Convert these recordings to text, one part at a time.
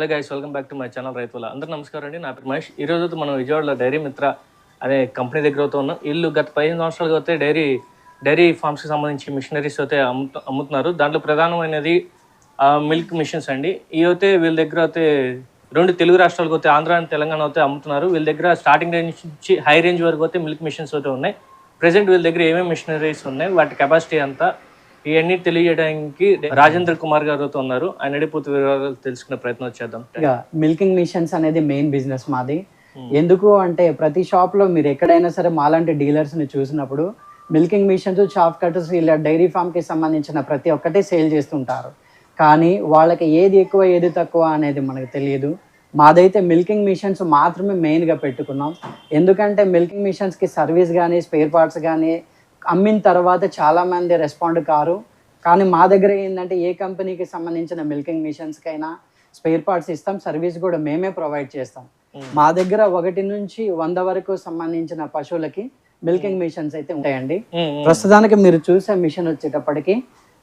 Hello guys welcome back to my channel రైతుల. అందరూ నమస్కారం అండి. నా పేరు మహేష్. ఈ అయితే మనం విజయవాడలో డైరీ మిత్ర అనే కంపెనీ దగ్గర అయితే ఉన్నాం. వీళ్ళు గత పదిహేను సంవత్సరాలుగా అయితే డైరీ డైరీ ఫార్మ్స్కి సంబంధించి మిషనరీస్ అయితే అమ్ముతు అమ్ముతున్నారు. దాంట్లో ప్రధానమైనది మిల్క్ మిషన్స్ అండి. ఇవి అయితే వీళ్ళ దగ్గర అయితే రెండు తెలుగు రాష్ట్రాలకు అయితే ఆంధ్ర అండ్ తెలంగాణ అయితే అమ్ముతున్నారు. వీళ్ళ దగ్గర స్టార్టింగ్ రేంజ్ నుంచి హై రేంజ్ వరకు అయితే మిల్క్ మిషన్స్ అయితే ఉన్నాయి. ప్రెసెంట్ వీళ్ళ దగ్గర ఏమేమి మిషనరీస్ ఉన్నాయి? వాటి కెపాసిటీ అంతా ఇవన్నీ తెలియజేయడానికి రాజేంద్ర కుమార్ గారు అయితే ఉన్నారు. ఆయన పూర్తి వివరాలు తెలుసుకునే ప్రయత్నం చేద్దాం. మిల్కింగ్ మిషన్స్ అనేది మెయిన్ బిజినెస్ మాది. ఎందుకు అంటే ప్రతి షాప్లో మీరు ఎక్కడైనా సరే మాలాంటి డీలర్స్ని చూసినప్పుడు మిల్కింగ్ మిషన్స్ షాప్ కట్టర్స్ ఇలా డైరీ ఫామ్కి సంబంధించిన ప్రతి ఒక్కటి సేల్ చేస్తుంటారు. కానీ వాళ్ళకి ఏది ఎక్కువ ఏది తక్కువ అనేది మనకు తెలియదు. మాదైతే మిల్కింగ్ మిషన్స్ మాత్రమే మెయిన్గా పెట్టుకున్నాం. ఎందుకంటే మిల్కింగ్ మిషన్స్కి సర్వీస్ కానీ స్పేర్ పార్ట్స్ కానీ అమ్మిన తర్వాత చాలామంది రెస్పాండ్ కారు. కానీ మా దగ్గర ఏంటంటే ఏ కంపెనీకి సంబంధించిన మిల్కింగ్ మిషన్స్కైనా స్పేర్ పార్ట్స్ ఇస్తాం సర్వీస్ కూడా మేమే ప్రొవైడ్ చేస్తాం. మా దగ్గర ఒకటి నుంచి వంద వరకు సంబంధించిన పశువులకి మిల్కింగ్ మిషన్స్ అయితే ఉంటాయండి. ప్రస్తుతానికి మీరు చూసే మిషన్ వచ్చేటప్పటికి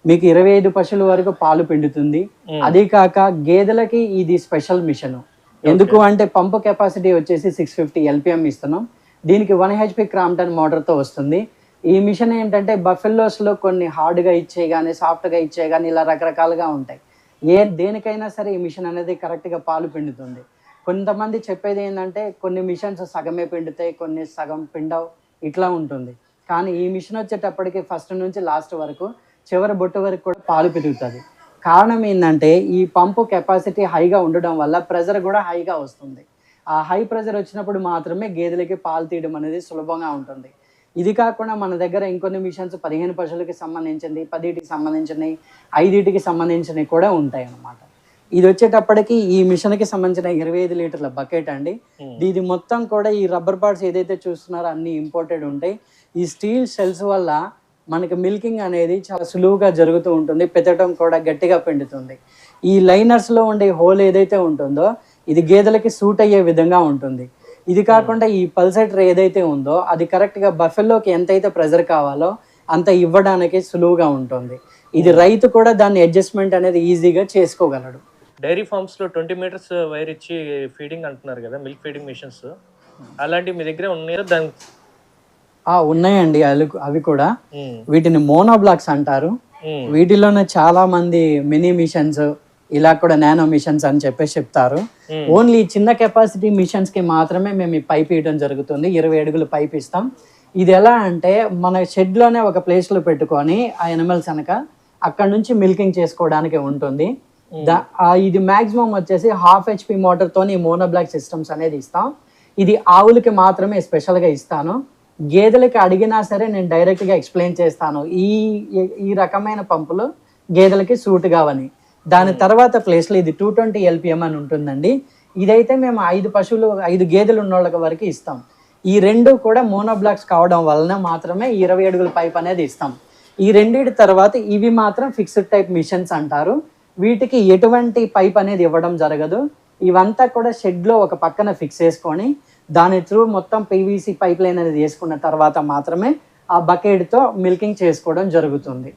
మీకు ఇరవై ఐదు పశువుల వరకు పాలు పిండుతుంది. అది కాక గేదెలకి ఇది స్పెషల్ మిషన్ ఎందుకు అంటే పంపు కెపాసిటీ వచ్చేసి సిక్స్ ఫిఫ్టీ ఎల్పిఎం ఇస్తున్నాం. దీనికి వన్ హెచ్పి క్రాంప్టన్ మోటార్తో వస్తుంది. ఈ మిషన్ ఏంటంటే బఫెల్లోస్లో కొన్ని హార్డ్గా ఇచ్చే కానీ సాఫ్ట్గా ఇచ్చే కానీ ఇలా రకరకాలుగా ఉంటాయి. ఏ దేనికైనా సరే ఈ మిషన్ అనేది కరెక్ట్గా పాలు పిండుతుంది. కొంతమంది చెప్పేది ఏంటంటే కొన్ని మిషన్స్ సగమే పిండుతాయి కొన్ని సగం పిండవు ఇట్లా ఉంటుంది. కానీ ఈ మిషన్ వచ్చేటప్పటికి ఫస్ట్ నుంచి లాస్ట్ వరకు చివరి బొట్టు వరకు కూడా పాలు పెరుగుతుంది. కారణం ఏంటంటే ఈ పంపు కెపాసిటీ హైగా ఉండడం వల్ల ప్రెజర్ కూడా హైగా వస్తుంది. ఆ హై ప్రెజర్ వచ్చినప్పుడు మాత్రమే గేదెలకి పాలు తీయడం అనేది సులభంగా ఉంటుంది. ఇది కాకుండా మన దగ్గర ఇంకొన్ని మిషన్స్ పదిహేను పశువులకి సంబంధించింది పదిటికి సంబంధించినవి ఐదిటికి సంబంధించినవి కూడా ఉంటాయి అన్నమాట ఇది వచ్చేటప్పటికి ఈ మిషన్కి సంబంధించిన ఇరవై ఐదు లీటర్ల బకెట్ అండి. ఇది మొత్తం కూడా ఈ రబ్బర్ పార్ట్స్ ఏదైతే చూస్తున్నారో అన్ని ఇంపోర్టెడ్ ఉంటాయి. ఈ స్టీల్ షెల్స్ వల్ల మనకి మిల్కింగ్ అనేది చాలా సులువుగా జరుగుతూ ఉంటుంది పెతటం కూడా గట్టిగా పిండుతుంది. ఈ లైనర్స్లో ఉండే హోల్ ఏదైతే ఉంటుందో ఇది గేదెలకి సూట్ అయ్యే విధంగా ఉంటుంది. ఇది కాకుండా ఈ పల్సెటర్ ఏదైతే ఉందో అది కరెక్ట్గా బఫెల్లోకి ఎంతైతే ప్రెజర్ కావాలో అంత ఇవ్వడానికి సులువుగా ఉంటుంది. ఇది రైతు కూడా దాన్ని అడ్జస్ట్మెంట్ అనేది ఈజీగా చేసుకోగలడు. డైరీ ఫార్మ్స్లో ట్వంటీ మీటర్స్ వైర్ ఇచ్చి ఫీడింగ్ అంటున్నారు కదా మిల్క్ ఫీడింగ్ మిషన్స్. అలాంటివి మీ దగ్గర ఉన్నాయా? దాని ఆ ఉన్నాయండి అవి కూడా. వీటిని మోనో బ్లాక్స్ అంటారు వీటిలోనే చాలా మంది మినీ మిషన్స్ ఇలా కూడా నానో మిషన్స్ అని చెప్పేసి చెప్తారు. ఓన్లీ చిన్న కెపాసిటీ మిషన్స్కి మాత్రమే మేము ఈ పైప్ ఇవ్వడం జరుగుతుంది. ఇరవై అడుగులు పైప్ ఇస్తాం. ఇది ఎలా అంటే మన షెడ్లోనే ఒక ప్లేస్లో పెట్టుకొని ఆ ఎనిమల్స్ అనక అక్కడ నుంచి మిల్కింగ్ చేసుకోవడానికి ఉంటుంది. ఇది మాక్సిమం వచ్చేసి హాఫ్ హెచ్పి మోటార్ తోని మోనో బ్లాక్ సిస్టమ్స్ అనేది ఇస్తాం. ఇది ఆవులకి మాత్రమే స్పెషల్గా ఇస్తాను. గేదెలకి అడిగినా సరే నేను డైరెక్ట్గా ఎక్స్ప్లెయిన్ చేస్తాను. ఈ- ఈ రకమైన పంపులు గేదెలకి సూట్ కావని. దాని తర్వాత ప్లేస్లో ఇది టూ ట్వంటీ ఎల్పిఎం అని ఉంటుందండి. ఇదైతే మేము ఐదు పశువులు ఐదు గేదెలు ఉన్న వాళ్ళకి వరకు ఇస్తాం. ఈ రెండు కూడా మోనోబ్లాక్స్ కావడం వలన మాత్రమే ఇరవై అడుగుల పైప్ అనేది ఇస్తాం. ఈ రెండింటి తర్వాత ఇవి మాత్రం ఫిక్స్డ్ టైప్ మిషన్స్ అంటారు. వీటికి ఎటువంటి పైప్ అనేది ఇవ్వడం జరగదు. ఇవంతా కూడా షెడ్లో ఒక పక్కన ఫిక్స్ చేసుకొని దాని త్రూ మొత్తం పీవీసీ పైప్ లైన్ అనేది వేసుకున్న తర్వాత మాత్రమే ఆ బకెట్తో మిల్కింగ్ చేసుకోవడం జరుగుతుంది.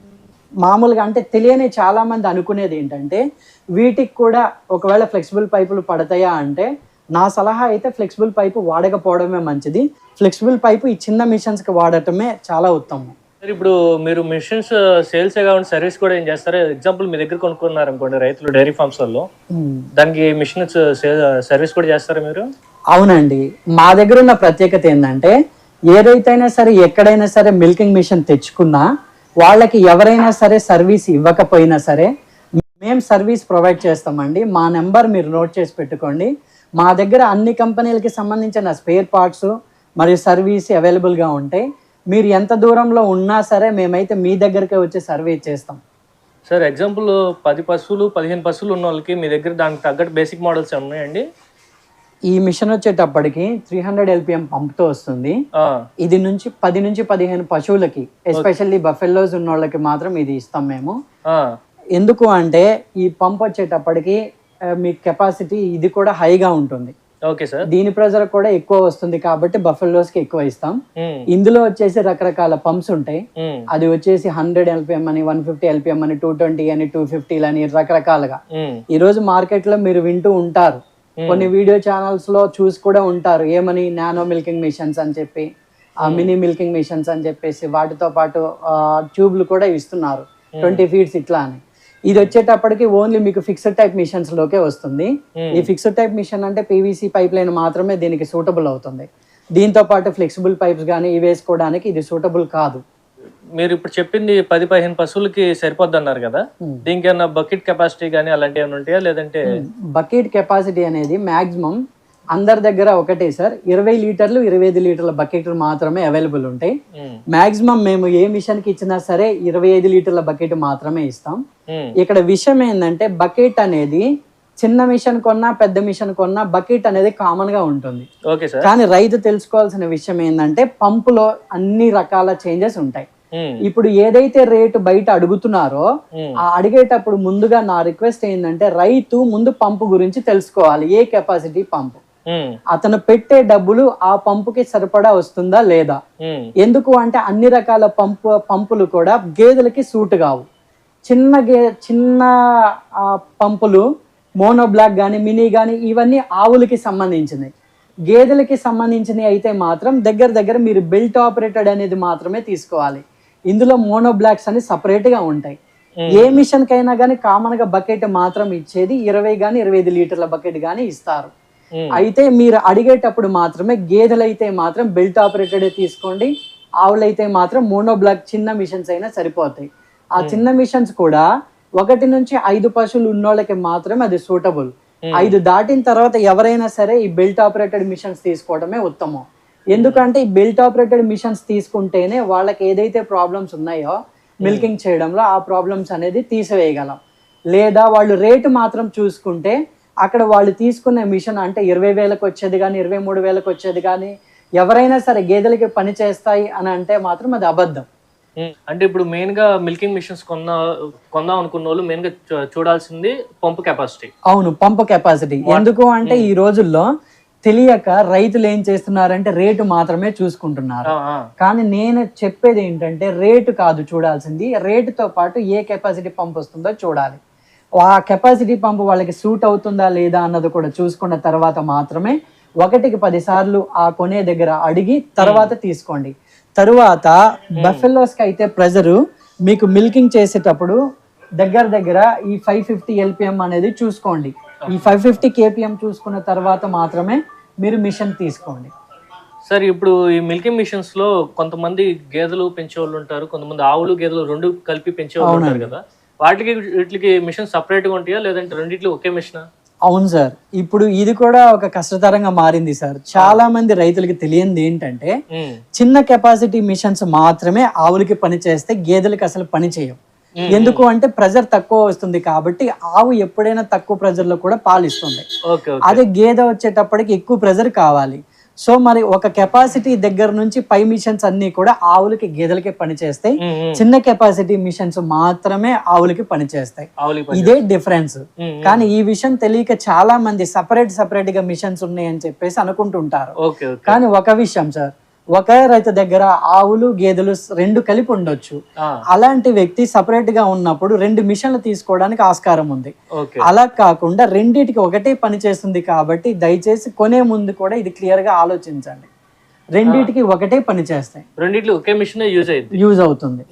మామూలుగా అంటే తెలియని చాలా మంది అనుకునేది ఏంటంటే వీటికి కూడా ఒకవేళ ఫ్లెక్సిబుల్ పైపులు పడతాయా అంటే నా సలహా అయితే ఫ్లెక్సిబుల్ పైపు వాడకపోవడమే మంచిది. ఫ్లెక్సిబుల్ పైపు ఈ చిన్న మిషన్స్కి వాడటమే చాలా ఉత్తమం. సరే ఇప్పుడు మీరు మిషన్స్ సేల్స్ కాకుండా సర్వీస్ కూడా ఏం చేస్తారా? ఎగ్జాంపుల్ మీ దగ్గర కొనుక్కున్నారు అనుకోండి రైతులు డైరీ ఫార్మ్స్ వాళ్ళు. దానికి మిషన్స్ సర్వీస్ కూడా చేస్తారా మీరు? అవునండి. మా దగ్గర ఉన్న ప్రత్యేకత ఏంటంటే ఏదైతేనా సరే ఎక్కడైనా సరే మిల్కింగ్ మిషన్ తెచ్చుకున్నా వాళ్ళకి ఎవరైనా సరే సర్వీస్ ఇవ్వకపోయినా సరే మేము సర్వీస్ ప్రొవైడ్ చేస్తామండి. మా నెంబర్ మీరు నోట్ చేసి పెట్టుకోండి. మా దగ్గర అన్ని కంపెనీలకి సంబంధించిన స్పేర్ పార్ట్స్ మరియు సర్వీస్ అవైలబుల్గా ఉంటాయి. మీరు ఎంత దూరంలో ఉన్నా సరే మేమైతే మీ దగ్గరికి వచ్చి సర్వీస్ చేస్తాం. సార్ ఎగ్జాంపుల్ పది పశువులు పదిహేను పశువులు ఉన్న వాళ్ళకి మీ దగ్గర దానికి తగ్గట్టు బేసిక్ మోడల్స్ ఉన్నాయండి ఈ మిషన్ వచ్చేటప్పటికి త్రీ హండ్రెడ్ ఎల్పిఎం పంప్తో వస్తుంది. ఆ, ఇది నుంచి పది నుంచి పదిహేను పశువులకి ఎస్పెషల్లీ బఫెల్లోస్ ఉన్న వాళ్ళకి మాత్రం ఇది ఇస్తాం మేము. ఎందుకు అంటే ఈ పంప్ వచ్చేటప్పటికి మీ కెపాసిటీ ఇది కూడా హైగా ఉంటుంది. Okay sir. దీని ప్రెజర్ కూడా ఎక్కువ వస్తుంది కాబట్టి బఫెలోస్కి ఎక్కువ ఇస్తాం. ఇందులో వచ్చేసి రకరకాల పంప్స్ ఉంటాయి. అది వచ్చేసి హండ్రెడ్ ఎల్పిఎం అని వన్ ఫిఫ్టీ ఎల్పిఎం అని టూ ట్వంటీ అని టూ ఫిఫ్టీ అని రకరకాలుగా. ఈ రోజు మార్కెట్లో మీరు వింటూ ఉంటారు. కొన్ని వీడియో ఛానల్స్లో చూసి కూడా ఉంటారు. ఏమని? నానో మిల్కింగ్ మిషన్స్ అని చెప్పి మినీ మిల్కింగ్ మిషన్స్ అని చెప్పేసి వాటితో పాటు ట్యూబ్లు కూడా ఇస్తున్నారు. ట్వంటీ ఫీట్స్ ఇట్లా అని. ఇది వచ్చేటప్పటికి ఓన్లీ మీకు ఫిక్స్డ్ టైప్ మిషన్స్ లోకే వస్తుంది. Hmm. ఈ ఫిక్స్డ్ టైప్ మిషన్ అంటే పీవీసీ పైప్ లైన్ మాత్రమే దీనికి సూటబుల్ అవుతుంది. దీంతో పాటు ఫ్లెక్సిబుల్ పైప్స్ కానీ ఇవి వేసుకోవడానికి ఇది సూటబుల్ కాదు. మీరు ఇప్పుడు చెప్పింది పది పదిహేను పశువులకి సరిపోద్ది అన్నారు కదా. దీనికి ఏమన్నా బకెట్ కెపాసిటీ కానీ అలాంటివి ఏమైనా ఉంటాయా లేదంటే బకెట్ కెపాసిటీ అనేది మాక్సిమం అందరి దగ్గర ఒకటే సార్. ఇరవై లీటర్లు ఇరవై ఐదు లీటర్ల బకెట్లు మాత్రమే అవైలబుల్ ఉంటాయి. మాక్సిమం మేము ఏ మిషన్కి ఇచ్చినా సరే ఇరవై ఐదు లీటర్ల బకెట్ మాత్రమే ఇస్తాం. ఇక్కడ విషయం ఏంటంటే బకెట్ అనేది చిన్న మిషన్ కొన్నా పెద్ద మిషన్ కొన్నా బకెట్ అనేది కామన్గా ఉంటుంది. కానీ రైతు తెలుసుకోవాల్సిన విషయం ఏంటంటే పంపులో అన్ని రకాల చేంజెస్ ఉంటాయి. ఇప్పుడు ఏదైతే రేటు బయట అడుగుతున్నారో ఉమ్, ఆ అడిగేటప్పుడు ముందుగా నా రిక్వెస్ట్ ఏంటంటే రైతు ముందు పంపు గురించి తెలుసుకోవాలి ఏ కెపాసిటీ పంపు. ఉమ్, అతను పెట్టే డబ్బులు ఆ పంపుకి సరిపడా వస్తుందా లేదా? ఎందుకు అంటే అన్ని రకాల పంపు పంపులు కూడా గేదెలకి సూట్ కావు. చిన్న గే చిన్న పంపులు మోనో బ్లాక్ కానీ మినీ కానీ ఇవన్నీ ఆవులకి సంబంధించినవి గేదెలకి సంబంధించినవి అయితే మాత్రం దగ్గర దగ్గర మీరు బెల్ట్ ఆపరేటెడ్ అనేది మాత్రమే తీసుకోవాలి. ఇందులో మోనో బ్లాక్స్ అని సపరేట్గా ఉంటాయి. ఏ మిషన్ కైనా కానీ కామన్గా బకెట్ మాత్రం ఇచ్చేది ఇరవై కానీ ఇరవై ఐదు లీటర్ల బకెట్ కానీ ఇస్తారు. అయితే మీరు అడిగేటప్పుడు మాత్రమే గేదెలు అయితే మాత్రం బెల్ట్ ఆపరేటెడ్ తీసుకోండి. ఆవులైతే మాత్రం మోనో బ్లాక్ చిన్న మిషన్స్ అయినా సరిపోతాయి. ఆ చిన్న మిషన్స్ కూడా ఒకటి నుంచి ఐదు పశువులు ఉన్నోళ్ళకి మాత్రమే అది సూటబుల్. ఐదు దాటిన తర్వాత ఎవరైనా సరే ఈ బెల్ట్ ఆపరేటెడ్ మిషన్స్ తీసుకోవడమే ఉత్తమం. ఎందుకంటే ఈ బెల్ట్ ఆపరేటెడ్ మిషన్స్ తీసుకుంటేనే వాళ్ళకి ఏదైతే ప్రాబ్లమ్స్ ఉన్నాయో మిల్కింగ్ చేయడంలో ఆ ప్రాబ్లమ్స్ అనేది తీసివేయగలం. లేదా వాళ్ళు రేటు మాత్రం చూసుకుంటే అక్కడ వాళ్ళు తీసుకునే మిషన్ అంటే ఇరవై వేలకు వచ్చేది కానీ ఇరవై మూడు వేలకు వచ్చేది కానీ ఎవరైనా సరే గేదెలకి పని చేస్తాయి అని అంటే మాత్రం అది అబద్ధం. ఉమ్, అంటే ఇప్పుడు మెయిన్గా మిల్కింగ్ మిషన్స్ కొన్నా కొందాం అనుకున్న వాళ్ళు మెయిన్గా చూడాల్సింది పంపు కెపాసిటీ అవును పంపు కెపాసిటీ ఎందుకు అంటే ఈ రోజుల్లో తెలియక రైతులు ఏం చేస్తున్నారంటే రేటు మాత్రమే చూసుకుంటున్నారు. కానీ నేను చెప్పేది ఏంటంటే రేటు కాదు చూడాల్సింది. రేటుతో పాటు ఏ కెపాసిటీ పంప్ వస్తుందో చూడాలి. ఆ కెపాసిటీ పంప్ వాళ్ళకి సూట్ అవుతుందా లేదా అన్నది కూడా చూసుకున్న తర్వాత మాత్రమే ఒకటికి పది సార్లు ఆ కొనే దగ్గర అడిగి తర్వాత తీసుకోండి. తరువాత బఫెలోస్కి అయితే ప్రెజరు మీకు మిల్కింగ్ చేసేటప్పుడు దగ్గర దగ్గర ఈ ఫైవ్ ఫిఫ్టీ ఎల్పిఎం అనేది చూసుకోండి. ఈ ఫైవ్ ఫిఫ్టీ కేపిఎం చూసుకున్న తర్వాత మాత్రమే మీరు మిషన్ తీసుకోండి. సార్ ఇప్పుడు ఈ మిల్కింగ్ మిషన్స్లో కొంతమంది గేదెలు పెంచే వాళ్ళు ఉంటారు కొంతమంది ఆవులు గేదెలు రెండు కలిపి పెంచే వాళ్ళు ఉంటారు కదా. వాటికి వీటికి మిషన్ సపరేట్గా ఉంటాయా లేదంటే రెండిట్లు ఒకే మిషన్ అవును సార్. ఇప్పుడు ఇది కూడా ఒక కష్టతరంగా మారింది సార్. చాలా మంది రైతులకి తెలియంది ఏంటంటే చిన్న కెపాసిటీ మిషన్స్ మాత్రమే ఆవులకి పని చేస్తే గేదెలకి అసలు పని చేయవు. ఎందుకు అంటే ప్రెజర్ తక్కువ వస్తుంది కాబట్టి ఆవు ఎప్పుడైనా తక్కువ ప్రెజర్లో కూడా పాలిస్తుంది. అదే గేదె వచ్చేటప్పటికి ఎక్కువ ప్రెజర్ కావాలి. సో మరి ఒక కెపాసిటీ దగ్గర నుంచి పై మిషన్స్ అన్ని కూడా ఆవులకి గేదెలకి పనిచేస్తాయి. చిన్న కెపాసిటీ మిషన్స్ మాత్రమే ఆవులకి పనిచేస్తాయి. ఇదే డిఫరెన్స్. కానీ ఈ విషయం తెలియక చాలా మంది సపరేట్ సపరేట్గా మిషన్స్ ఉన్నాయని చెప్పేసి అనుకుంటుంటారు. కానీ ఒక విషయం సార్ ఒకే రైతు దగ్గర ఆవులు గేదెలు రెండు కలిపి ఉండొచ్చు. అలాంటి వ్యక్తి సపరేట్గా ఉన్నప్పుడు రెండు మిషన్లు తీసుకోవడానికి ఆస్కారం ఉంది. అలా కాకుండా రెండిటికి ఒకటే పని చేస్తుంది కాబట్టి దయచేసి కొనే ముందు కూడా ఇది క్లియర్గా ఆలోచించండి. రెండిటికి ఒకటే పని చేస్తాయి. రెండిట్లు ఒకే మిషన్ యూజ్ అవుతుంది.